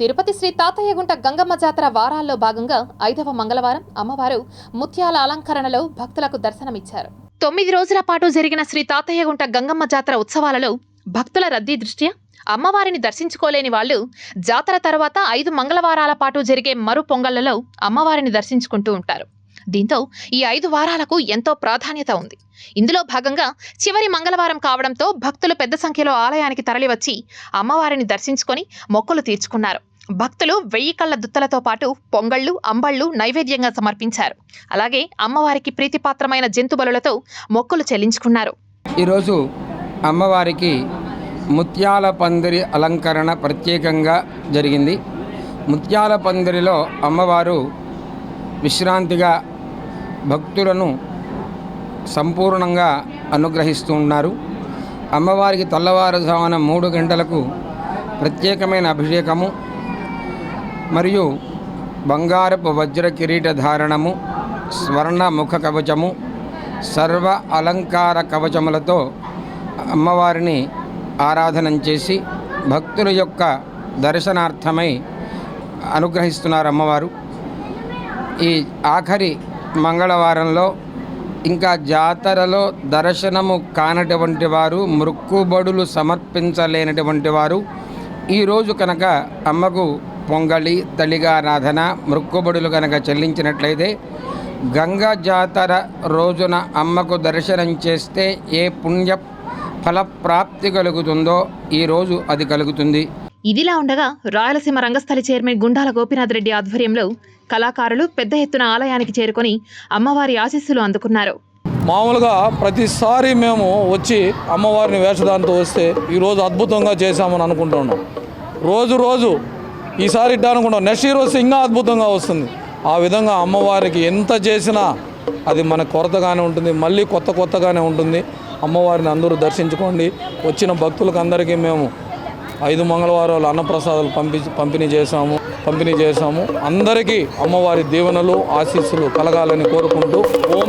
తిరుపతి శ్రీ తాతయ్యగుంట గంగమ్మ జాతర వారాల్లో భాగంగా ఐదవ మంగళవారం అమ్మవారు ముత్యాల అలంకరణలో భక్తులకు దర్శనమిచ్చారు. తొమ్మిది రోజుల పాటు జరిగిన శ్రీ తాతయ్యగుంట గంగమ్మ జాతర ఉత్సవాలలో భక్తుల రద్దీ దృష్ట్యా అమ్మవారిని దర్శించుకోలేని వాళ్ళు జాతర తర్వాత ఐదు మంగళవారాల పాటు జరిగే మరు పొంగళ్ళలో అమ్మవారిని దర్శించుకుంటూ ఉంటారు. దీంతో ఈ ఐదు వారాలకు ఎంతో ప్రాధాన్యత ఉంది. ఇందులో భాగంగా చివరి మంగళవారం కావడంతో భక్తులు పెద్ద సంఖ్యలో ఆలయానికి తరలివచ్చి అమ్మవారిని దర్శించుకొని మొక్కులు తీర్చుకున్నారు. భక్తులు వెయ్యి కళ్ళ దుత్తలతో పాటు పొంగళ్ళు అంబళ్ళు నైవేద్యంగా సమర్పించారు. అలాగే అమ్మవారికి ప్రీతిపాత్రమైన జంతుబలులతో మొక్కులు చెల్లించుకున్నారు. ఈరోజు అమ్మవారికి ముత్యాల పందిరి అలంకరణ ప్రత్యేకంగా జరిగింది. ముత్యాల పందిరిలో అమ్మవారు విశ్రాంతిగా భక్తులను సంపూర్ణంగా అనుగ్రహిస్తూ ఉన్నారు. అమ్మవారికి తెల్లవారుజామున మూడు గంటలకు ప్రత్యేకమైన అభిషేకము మరియు బంగారపు వజ్ర కిరీట ధారణము స్వర్ణ ముఖ కవచము సర్వ అలంకార కవచములతో అమ్మవారిని ఆరాధన చేసి భక్తుల యొక్క దర్శనార్థమై అనుగ్రహిస్తున్నారు అమ్మవారు. ఈ ఆఖరి మంగళవారంలో ఇంకా జాతరలో దర్శనము కానటువంటి వారు మృక్కుబడులు సమర్పించలేనటువంటి వారు ఈరోజు కనుక అమ్మకు పొంగళి తల్లిగారాధన మృక్కుబడులు కనుక చెల్లించినట్లయితే గంగా జాతర రోజున అమ్మకు దర్శనం చేస్తే ఏ పుణ్య ఫలప్రాప్తి కలుగుతుందో ఈరోజు అది కలుగుతుంది. ఇదిలా ఉండగా రాయలసీమ రంగస్థలి చైర్మన్ గుండాల గోపీనాథ్ రెడ్డి ఆధ్వర్యంలో కళాకారులు పెద్ద ఎత్తున ఆలయానికి చేరుకొని అమ్మవారి ఆశీస్సులు అందుకున్నారు. మామూలుగా ప్రతిసారి మేము వచ్చి అమ్మవారిని వేషధారంతో వస్తే ఈరోజు అద్భుతంగా చేశామని అనుకుంటున్నాం రోజు రోజు ఈసారి ఇట్ట అనుకుంటాం. నెక్స్ట్ ఇయర్ వస్తే ఇంకా అద్భుతంగా వస్తుంది. ఆ విధంగా అమ్మవారికి ఎంత చేసినా అది మన కొరతగానే ఉంటుంది. మళ్ళీ కొత్త కొత్తగానే ఉంటుంది. అమ్మవారిని అందరూ దర్శించుకోండి. వచ్చిన భక్తులకు అందరికీ మేము ఐదు మంగళవారాలు అన్నప్రసాదాలు పంపి పంపిణీ చేశాము. పంపిణీ చేశాము. అందరికీ అమ్మవారి దీవెనలు ఆశీస్సులు కలగాలని కోరుకుంటూ ఓం